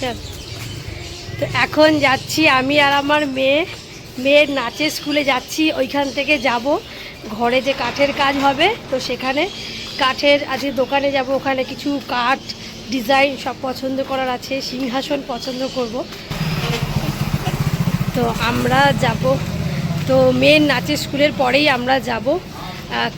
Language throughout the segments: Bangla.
চল তো এখন যাচ্ছি আমি আর আমার মেয়ে। মেয়ের নাচের স্কুলে যাচ্ছি, ওইখান থেকে যাব। ঘরে যে কাঠের কাজ হবে, তো সেখানে কাঠের আজকে দোকানে যাব। ওখানে কিছু কাঠ ডিজাইন সব পছন্দ করার আছে, সিংহাসন পছন্দ করব। তো আমরা যাব। তো মেয়ের নাচের স্কুলের পরেই আমরা যাব।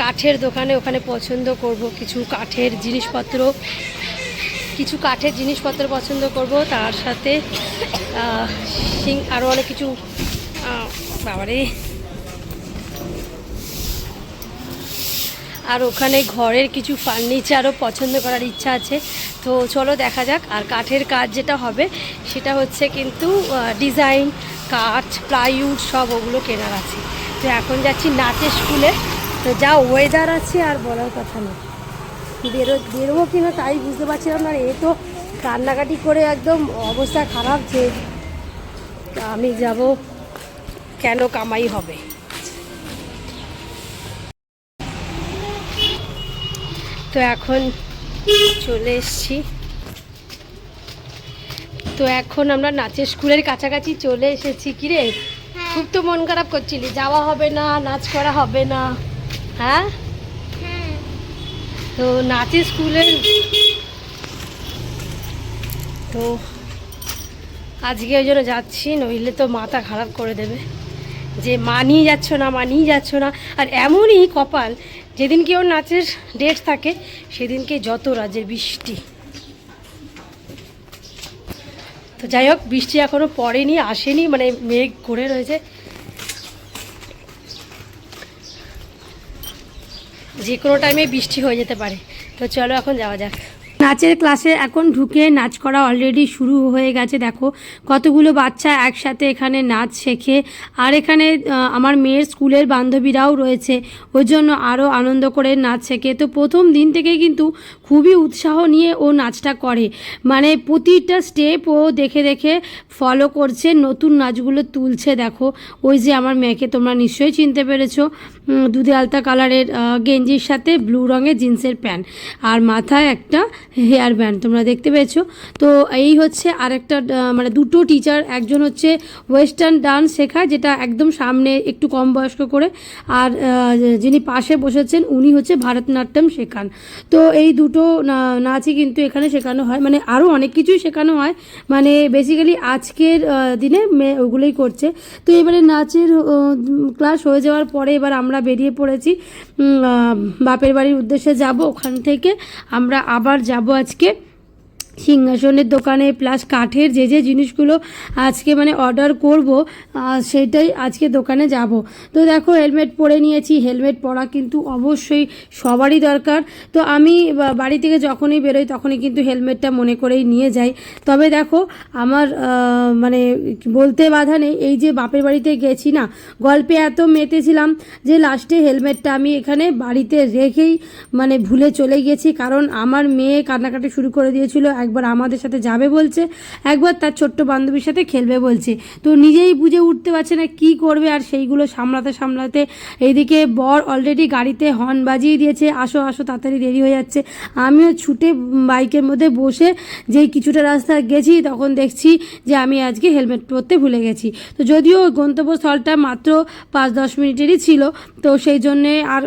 কাঠের দোকানে ওখানে পছন্দ করব কিছু কাঠের জিনিসপত্র। কিছু কাঠের জিনিসপত্র পছন্দ করব, তার সাথে সিং আরও অনেক কিছু বাবারে। আর ওখানে ঘরের কিছু ফার্নিচারও পছন্দ করার ইচ্ছা আছে। তো চলো দেখা যাক, আর কাঠের কাজ যেটা হবে, সেটা হচ্ছে কিন্তু ডিজাইন, কাঠ, প্লাইউড, সব ওগুলো কেনার আছে। তো এখন যাচ্ছি নাচের স্কুলে। তো যা ওয়েদার আছে আর বলার কথা না বেরো বেরোবো কিনা তাই বুঝতে পারছিলাম না। এ তো কান্নাকাটি করে একদম অবস্থা খারাপ যে আমি যাব কেন কামাই হবে। তো এখন চলে এসছি। তো এখন আমরা নাচের স্কুলের কাছাকাছি চলে এসেছি কি রে? খুব তো মন খারাপ করছিলি যাওয়া হবে না নাচ করা হবে না হ্যাঁ? তো নাচের স্কুলের তো আজকে ওই জন্য যাচ্ছি, নইলে তো মাথা খারাপ করে দেবে। যে মানিয়ে যাচ্ছ না মানিয়ে যাচ্ছ না। আর এমনই কপাল যেদিনকে ওর নাচের ডেট থাকে, সেদিনকে যত রাজ্যের বৃষ্টি। তো যাই হোক, বৃষ্টি এখনও পড়েনি, আসেনি মানে মেঘ করে রয়েছে। যে কোনো টাইমে বৃষ্টি হয়ে যেতে পারে। তো চলো এখন যাওয়া যাক। নাচের ক্লাসে এখন ঢুকে নাচ করা অলরেডি শুরু হয়ে গেছে, দেখো। কতগুলো বাচ্চা একসাথে এখানে নাচ শেখে। আর এখানে আমার মেয়ের স্কুলের বান্ধবীরাও রয়েছে। ওই জন্য আরও আনন্দ করে নাচ শেখে। তো প্রথম দিন থেকে কিন্তু খুবই উৎসাহ নিয়ে ও নাচটা করে। মানে প্রতিটা স্টেপ ও দেখে দেখে ফলো করছে, নতুন নাচগুলো তুলছে, দেখো। ওই যে আমার মেয়েকে তোমরা নিশ্চয়ই চিনতে পেরেছ। দুধে আলতা কালারের গেঞ্জির সাথে ব্লু রঙের জিন্সের প্যান্ট। আর মাথায় একটা হেয়ার ব্যান্ড তোমরা দেখতে পেয়েছ। তো এই হচ্ছে আরেকটা আহ, মানে দুটো টিচার একজন হচ্ছে ওয়েস্টার্ন ডান্স শেখায় যেটা একদম সামনে একটু কম বয়স্ক করে। আর যিনি পাশে বসেছেন উনি হচ্ছে ভারতনাট্যম শেখান। তো এই দুটো নাচই কিন্তু এখানে শেখানো হয়। মানে আরও অনেক কিছুই শেখানো হয়। মানে বেসিক্যালি আজকের দিনে মেয়ে ওগুলোই করছে। তো এবারে নাচের ক্লাস হয়ে যাওয়ার পরে এবার আমরা বেরিয়ে পড়েছি। বাপের বাড়ির উদ্দেশ্যে যাব। ওখান থেকে আমরা আবার যাব আজকে। সিংহাসনের দোকানে প্লাস কাঠের যে যে জিনিসগুলো আজকে মানে অর্ডার করব সেটাই আজকে দোকানে যাব। তো দেখো হেলমেট পরে নিয়েছি হেলমেট পরা কিন্তু অবশ্যই সবারই দরকার। তো আমি বাড়ি থেকে যখনই বেরোই তখনই কিন্তু হেলমেটটা মনে করেই নিয়ে যাই। তবে দেখো, আমার মানে বলতে বাধা নেই, এই যে বাপের বাড়িতে গেছি না, গল্পে এত মেতেছিলাম যে লাস্টে হেলমেটটা আমি এখানে বাড়িতে রেখেই মানে ভুলে চলে গেছি। কারণ আমার মেয়ে কান্নাকাটি শুরু করে দিয়েছিল একবার আমাদের সাথে যাবে বলছে, একবার তার ছোট্ট বান্ধবীর সাথে খেলবে বলছে। তো নিজেই বুঝে উঠতে পারছে না কি করবে আর সেইগুলো সামলাতে সামলাতে এইদিকে বর অলরেডি গাড়িতে হর্ন বাজিয়ে দিয়েছে, আসো আসো, তাড়াতাড়ি দেরি হয়ে যাচ্ছে। আমিও ছুটে বাইকের মধ্যে বসে যেই কিছুটা রাস্তা গেছি তখন দেখছি যে আমি আজকে হেলমেট পরতে ভুলে গেছি। তো যদিও গন্তব্যস্থলটা মাত্র পাঁচ, দশ মিনিটেরই ছিল, তো সেই জন্যে আর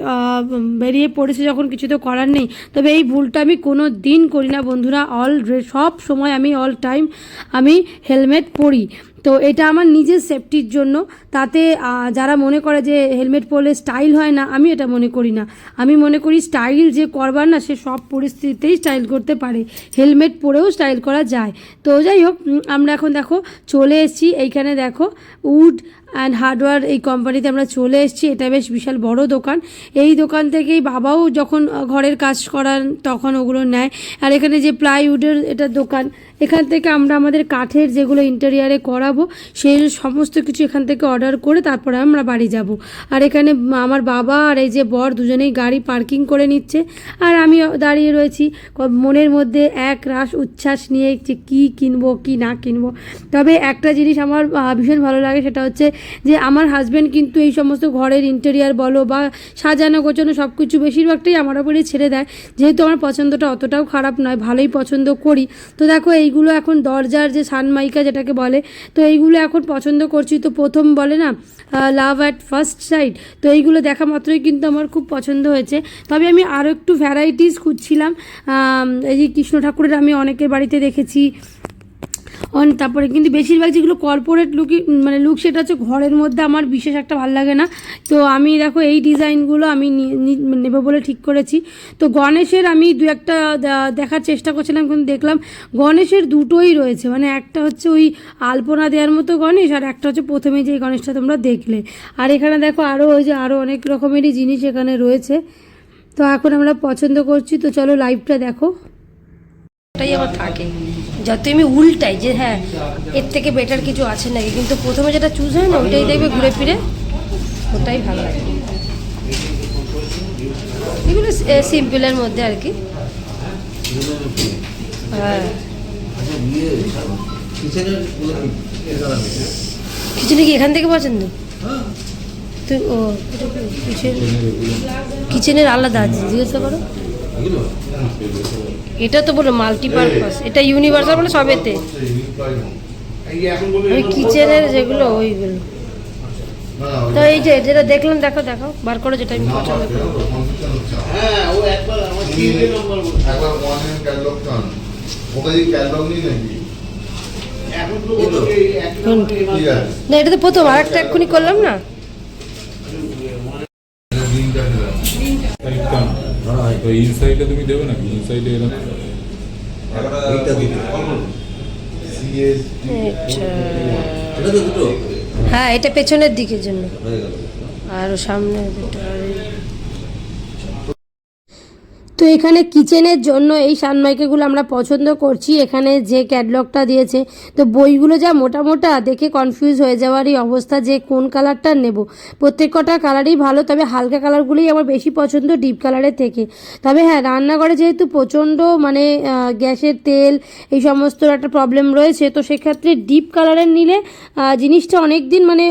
বেরিয়ে পড়েছে যখন, কিছু তো করার নেই। তবে এই ভুলটা আমি কোনো দিন করি না বন্ধুরা অল সব সময় আমি অল টাইম আমি হেলমেট পরি। তো এটা আমার নিজের সেফটির জন্য। তাতে যারা মনে করে যে হেলমেট পরলে স্টাইল হয় না, আমি এটা মনে করি না। আমি মনে করি স্টাইল যে করবার না, সে সব পরিস্থিতিতেই স্টাইল করতে পারে। হেলমেট পরেও স্টাইল করা যায়। তো যাই হোক আমরা এখন দেখো, চলে এসেছি। এইখানে দেখো, উড অ্যান্ড হার্ডওয়্যার এই কোম্পানিতে আমরা চলে এসেছি। এটা বেশ বিশাল বড় দোকান। এই দোকান থেকেই বাবাও যখন ঘরের কাজ করান, তখন ওগুলো নেয়। আর এখানে যে প্লাইউডের এটা দোকান, এখান থেকে আমরা আমাদের কাঠের যেগুলো ইন্টেরিয়ারে করাবো, সেই সমস্ত কিছু এখান থেকে অর্ডার করে তারপরে আমরা বাড়ি যাব। আর এখানে আমার বাবা আর এই যে বর দুজনেই গাড়ি পার্কিং করে নিচ্ছে। আর আমি দাঁড়িয়ে রয়েছি মনের মধ্যে এক রাস উচ্ছ্বাস নিয়ে যে কী কিনবো, কি না কিনবো। তবে একটা জিনিস আমার ভীষণ ভালো লাগে, সেটা হচ্ছে যে আমার হাজব্যান্ড কিন্তু এই সমস্ত ঘরের ইন্টেরিয়ার বলো বা সাজানো গোছানো সব কিছু বেশিরভাগটাই আমার ওপরেই ছেড়ে দেয়। যেহেতু আমার পছন্দটা অতটাও খারাপ নয়, ভালোই পছন্দ করি। তো দেখো, এইগুলো এখন দরজার যে সানমাইকা যেটাকে বলে, তো এইগুলো এখন পছন্দ করছি। তো প্রথম বলে না লাভ অ্যাট ফার্স্ট সাইড তো এইগুলো দেখা মাত্রই কিন্তু আমার খুব পছন্দ হয়েছে। তবে আমি আরও একটু ভ্যারাইটিস খুঁজছিলাম। এই যে কৃষ্ণ ঠাকুরের আমি অনেকের বাড়িতে দেখেছি তারপরে কিন্তু বেশিরভাগ যেগুলো কর্পোরেট লুকি মানে লুক সেটা হচ্ছে ঘরের মধ্যে আমার বিশেষ একটা ভালো লাগে না। তো আমি দেখো এই ডিজাইনগুলো আমি নেব বলে ঠিক করেছি। তো গণেশের আমি দু একটা দেখার চেষ্টা করছিলাম, কিন্তু দেখলাম গণেশের দুটোই রয়েছে। মানে একটা হচ্ছে ওই আলপনা দেওয়ার মতো গণেশ, আর একটা হচ্ছে প্রথমে যে গণেশটা তোমরা দেখলে। আর এখানে দেখো আরও ওই যে আরও অনেক রকমেরই জিনিস এখানে রয়েছে। তো এখন আমরা পছন্দ করছি, তো চলো লাইভটা দেখো। ওটাই আমার থাকে। যত আমি উল্টাই যে হ্যাঁ এর থেকে বেটার কিছু আছে নাকি? কিন্তু প্রথমে যেটা চুজ হয় না ওইটাই দেখবে ঘুরে ফিরে ওটাই ভালো লাগে। এগুলো সিম্পলের মধ্যে আর কি। হ্যাঁ। কিচেনে কি এখান থেকে পছন্দ তুই ও কিচেন কিচেনের আলাদা আছে জিজ্ঞাসা করো। এটা তো বলো মাল্টিপারপাস এটা ইউনিভার্সাল মানে সবেতে। ওই কিচেনের যেগুলো ওইগুলো। তো এই যে যেটা দেখলাম দেখো দেখো বার করো যেটা আমি পছন্দ করি। হ্যাঁ ও একবার আমার নম্বর। একবার ক্যাটলগ টান। ওকে যে ক্যাটলগ নেই নাকি? এখন তো বলল যে এক নম্বরে ঠিক আছে। না এটা তো প্রথম আর একটা এক্ষুনি করলাম না? তো ইনসাইডে তুমি দেবে নাকি? ইনসাইডে এরকম আচ্ছা হ্যাঁ এটা পেছনের দিকের জন্য। আর সামনে দুটো তো এখানে কিচেনের জন্য এই সানমাইকাগুলো আমরা পছন্দ করছি। এখানে যে ক্যাটলগটা দিয়েছে, তো বইগুলো যা মোটা মোটা দেখে কনফিউজ হয়ে যাওয়ারই অবস্থা যে কোন কালারটা নেব। প্রত্যেক কটা কালারই ভালো, তবে হালকা কালারগুলোই আমার বেশি পছন্দ ডিপ কালারের থেকে। তবে হ্যাঁ রান্নাঘরে যেহেতু প্রচণ্ড মানে গ্যাসের তেল, এই সমস্ত একটা প্রবলেম রয়েছে, তো সেক্ষেত্রে ডিপ কালারের নিলে জিনিসটা অনেক দিন মানে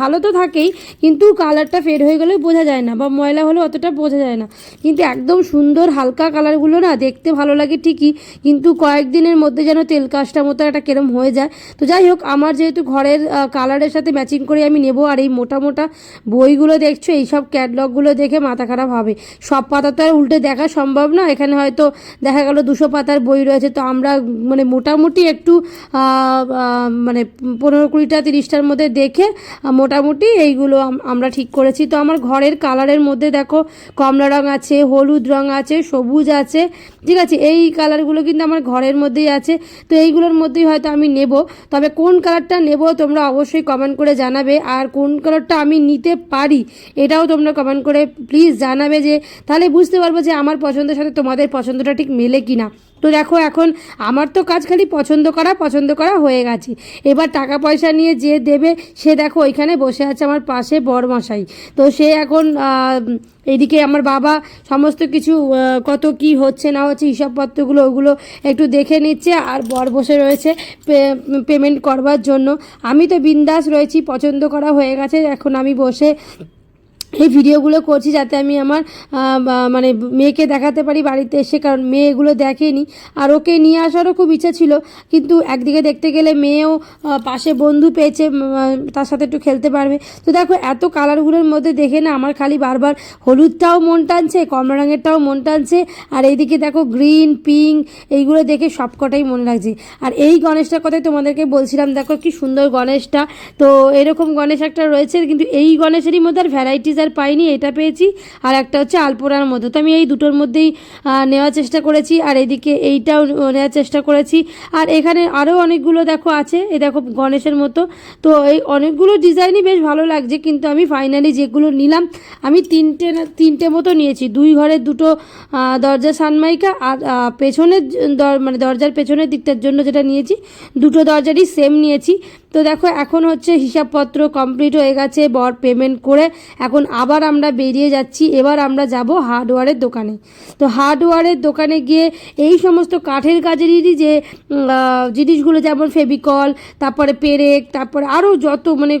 ভালো তো থাকেই, কিন্তু কালারটা ফেড হয়ে গেলেও বোঝা যায় না, বা ময়লা হলেও অতটা বোঝা যায় না। কিন্তু একদম সুন্দর হালকা কালারগুলো না দেখতে ভালো লাগে ঠিকই, কিন্তু কয়েকদিনের মধ্যে যেন তেল কাজটা মতো একটা কেরম হয়ে যায়। তো যাই হোক, আমার যেহেতু ঘরের কালারের সাথে ম্যাচিং করে আমি নেব, আর এই মোটা মোটা বইগুলো দেখছ এই সব ক্যাটলগুলো দেখে মাথা খারাপ হবে। সব পাতা তো আর উল্টে দেখা সম্ভব না, এখানে হয়তো দেখা গেল দুশো পাতার বই রয়েছে, তো আমরা মানে মোটামুটি একটু মানে পনেরো কুড়িটা, তিরিশটার মধ্যে দেখে মোটামুটি এইগুলো আমরা ঠিক করেছি। তো আমার ঘরের কালারের মধ্যে দেখো, কমলা রঙ আছে, হলুদ রঙ আছে সবুজ আছে, ঠিক আছে? এই কালারগুলো কিন্তু আমার ঘরের মধ্যেই আছে, তো এইগুলোর মধ্যেই হয়তো আমি নেব। তবে কোন কালারটা নেব তোমরা অবশ্যই কমেন্ট করে জানাবে, আর কোন কালারটা আমি নিতে পারি এটাও তোমরা কমেন্ট করে প্লিজ জানাবে যে, তাহলে বুঝতে পারব যে আমার পছন্দের সাথে তোমাদের পছন্দটা ঠিক মেলে কি না তো দেখো এখন আমার তো কাজ খালি পছন্দ করা পছন্দ করা হয়ে গেছে। এবার টাকা পয়সা নিয়ে যে দেবে সে দেখো ওইখানে বসে আছে আমার পাশে বরমশাই। তো সে এখন আহ, এইদিকে আমার বাবা সমস্ত কিছু কত কি হচ্ছে না হচ্ছে হিসাবপত্রগুলো ওগুলো একটু দেখে নিচ্ছে আর বর বসে রয়েছে পেমেন্ট করবার জন্য। আমি তো বিন্দাস রয়েছি পছন্দ করা হয়ে গেছে এখন আমি বসে এই ভিডিওগুলো করছি যাতে আমি আমার মানে মেয়েকে দেখাতে পারি বাড়িতে এসে, কারণ মেয়ে এগুলো দেখেনি। আর ওকে নিয়ে আসারও খুব ইচ্ছা ছিল, কিন্তু একদিকে দেখতে গেলে মেয়েও পাশে বন্ধু পেয়েছে তার সাথে একটু খেলতে পারবে। তো দেখো, এত কালারগুলোর মধ্যে দেখে না আমার খালি বারবার হলুদটাও মন টানছে, কমলা রঙেরটাও মন টানছে, আর এইদিকে দেখো গ্রিন, পিঙ্ক, এইগুলো দেখে সবকটাই মনে লাগছে। আর এই গণেশটার কথাই তোমাদেরকে বলছিলাম, দেখো কি সুন্দর গণেশটা। তো এরকম গণেশ একটা রয়েছে, কিন্তু এই গণেশেরই মধ্যে আর ভ্যারাইটিস দরজার পাইনি, এটা পেয়েছি। আর একটা হচ্ছে আলপোড়ার মধ্যে। তো আমি এই দুটোর মধ্যেই নেওয়ার চেষ্টা করেছি। আর এদিকে এইটাও নেওয়ার চেষ্টা করেছি। আর এখানে আরও অনেকগুলো দেখো আছে। এ দেখো গণেশের মতো। তো এই অনেকগুলো ডিজাইনই বেশ ভালো লাগছে। কিন্তু আমি ফাইনালি যেগুলো নিলাম, আমি তিনটে তিনটে মতো নিয়েছি। দুই ঘরের দুটো দরজা সানমাইকা আর পেছনের মানে দরজার পেছনের দিকটার জন্য যেটা নিয়েছি, দুটো দরজারই সেম নিয়েছি। তো দেখো, এখন হচ্ছে হিসাবপত্র কমপ্লিট হয়ে গেছে, বর পেমেন্ট করে। এখন আবার আমরা বেরিয়ে যাচ্ছি। এবার আমরা যাব হার্ডওয়ারের দোকানে। তো হার্ডওয়ারের দোকানে গিয়ে এই সমস্ত কাঠের কাজেরই যে জিনিসগুলো যেমন ফেভিকল, তারপরে পেরেক, তারপরে আরও যত মানে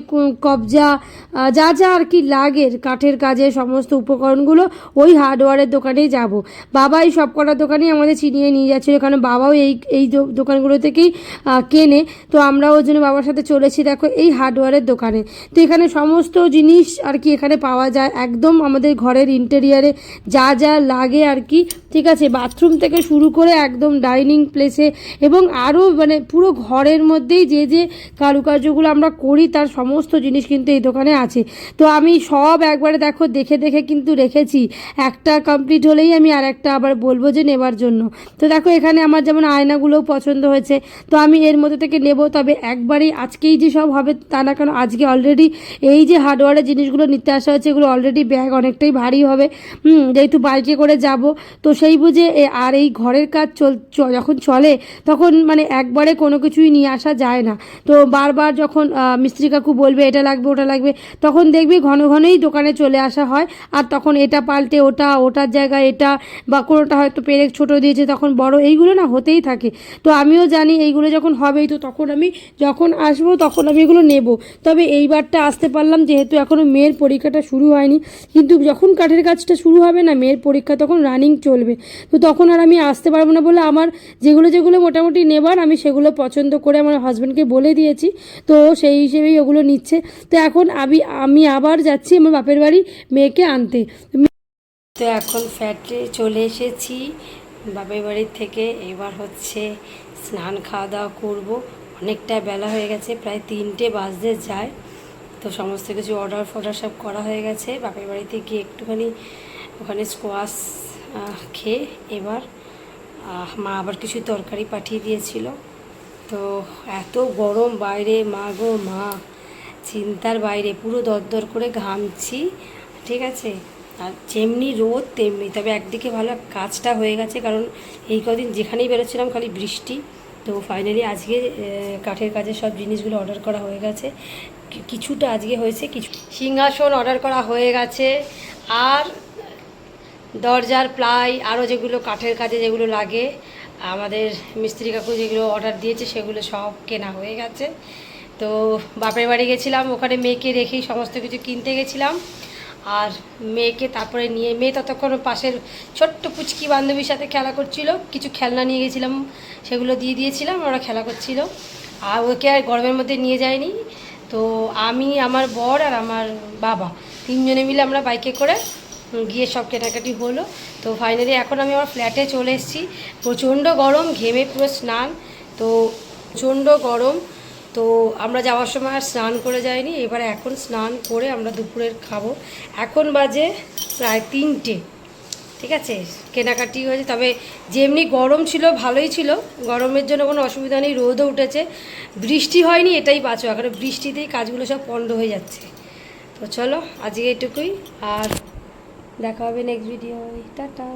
কবজা যা যা আর কি লাগে কাঠের কাজে সমস্ত উপকরণগুলো, ওই হার্ডওয়ারের দোকানেই যাব। বাবা এই সব কটা দোকানেই আমাদের চিনিয়ে নিয়ে যাচ্ছিল কারণ বাবাও এই এই দোকানগুলো থেকেই কেনে। তো আমরা ওই জন্য বাবার সাথে চলেছি, দেখো, এই হার্ডওয়ারের দোকানে। তো এখানে সমস্ত জিনিস আর কি এখানে পাওয়া যায়। একদম আমাদের ঘরের ইন্টেরিয়ারে যা যা লাগে আর কি। ঠিক আছে বাথরুম থেকে শুরু করে একদম ডাইনিং প্লেসে এবং আরও মানে পুরো ঘরের মধ্যেই যে যে কারুকার্যগুলো আমরা করি, তার সমস্ত জিনিস কিন্তু এই দোকানে আছে। তো আমি সব একবারে দেখো, দেখে দেখে কিন্তু রেখেছি। একটা কমপ্লিট হলেই আমি আর একটা আবার বলব যে নেবার জন্য। তো দেখো, এখানে আমার যেমন আয়নাগুলোও পছন্দ হয়েছে। তো আমি এর মধ্যে থেকে নেব, তবে একবারেই আজকেই যে সব হবে তা না কেন, আজকে অলরেডি এই যে হার্ডওয়্যারের জিনিসগুলো নিতে আসা এগুলো অলরেডি ব্যাগ অনেকটাই ভারী হবে। যেহেতু বাইকে করে যাব। তো সেই বুঝে আর এই ঘরের কাজ চল যখন চলে, তখন মানে একবারে কোনো কিছুই নিয়ে আসা যায় না। তো বারবার যখন মিস্ত্রি কাকু বলবে, এটা লাগবে, ওটা লাগবে, তখন দেখবি ঘন ঘনই দোকানে চলে আসা হয়। আর তখন এটা পাল্টে, ওটা, ওটার জায়গায় এটা, বা কোনোটা হয়তো পেরেক ছোট দিয়েছে, তখন বড়, এইগুলো না হতেই থাকে। তো আমিও জানি এইগুলো যখন হবেই, তো তখন আমি যখন আসব, তখন আমি এগুলো নেব। তবে এইবারটা আসতে পারলাম, যেহেতু এখনও মেয়ের পরীক্ষাটা শুরু হয়নি। কিন্তু যখন কাঠের কাজটা শুরু হবে না, মেয়ের পরীক্ষা তখন রানিং চলবে। তো তখন আর আমি আসতে পারব না বলে আমার যেগুলো যেগুলো মোটামুটি নেবার, আমি সেগুলো পছন্দ করে আমার হাজব্যান্ডকে বলে দিয়েছি। তো সেই হিসেবেই ওগুলো নিচ্ছে। তো এখন আমি আমি আবার যাচ্ছি আমার বাপের বাড়ি মেয়েকে আনতে। তো এখন ফ্যাটে চলে এসেছি। বাপের বাড়ির থেকে এবার হচ্ছে স্নান খাওয়া দাওয়া করব। অনেকটা বেলা হয়ে গেছে, প্রায় তিনটে বাজতে যায়। তো সমস্ত কিছু অর্ডার ফর্ডার সব করা হয়ে গেছে। বাপের বাড়িতে গিয়ে একটুখানি ওখানে স্কোয়াশ খেয়ে এবার মা আবার কিছু তরকারি পাঠিয়ে দিয়েছিল। তো এত গরম বাইরে, মা গো, মা, চিন্তার বাইরে, পুরো দরদর করে ঘামছি, ঠিক আছে? আর যেমনি রোদ, তেমনি, তবে একদিকে ভালো কাজটা হয়ে গেছে, কারণ এই কদিন যেখানেই বেরোচ্ছিলাম খালি বৃষ্টি। তো ফাইনালি আজকে কাঠের কাজের সব জিনিসগুলো অর্ডার করা হয়ে গেছে। কিছুটা আজকে হয়েছে, কিছু সিংহাসন অর্ডার করা হয়ে গেছে। আর দরজার প্লাই আরও যেগুলো কাঠের কাজে যেগুলো লাগে, আমাদের মিস্ত্রি কাকু যেগুলো অর্ডার দিয়েছে, সেগুলো সব কেনা হয়ে গেছে। তো বাপের বাড়ি গেছিলাম, ওখানে মেয়েকে রেখেই সমস্ত কিছু কিনতে গেছিলাম। আর মেয়েকে তারপরে নিয়ে, মেয়ে ততক্ষণ পাশের ছোট্ট পুচকি বান্ধবীর সাথে খেলা করছিল। কিছু খেলনা নিয়ে গেছিলাম, সেগুলো দিয়ে দিয়েছিলাম, ওরা খেলা করছিল। আর ওকে আর গরমের মধ্যে নিয়ে যায়নি। তো আমি, আমার বর আর আমার বাবা তিনজনে মিলে আমরা বাইকে করে গিয়ে সব কেনাকাটি হলো। তো ফাইনালি এখন আমি আমার ফ্ল্যাটে চলে এসেছি। প্রচণ্ড গরম, ঘেমে পুরো স্নান। তো প্রচণ্ড গরম। তো আমরা যাওয়ার সময় আর স্নান করে যাইনি, এবারে এখন স্নান করে আমরা দুপুরের খাব। এখন বাজে প্রায় তিনটে, ঠিক আছে? কেনাকাটি হয়েছে, তবে যেমনি গরম ছিল, ভালোই ছিল। গরমের জন্য কোনো অসুবিধা নেই, রোদও উঠেছে। বৃষ্টি হয়নি, এটাই বাঁচো। এখন বৃষ্টিতেই কাজগুলো সব পণ্ড হয়ে যাচ্ছে। তো চলো, আজকে এটুকুই, আর দেখা হবে নেক্সট ভিডিও টাটা।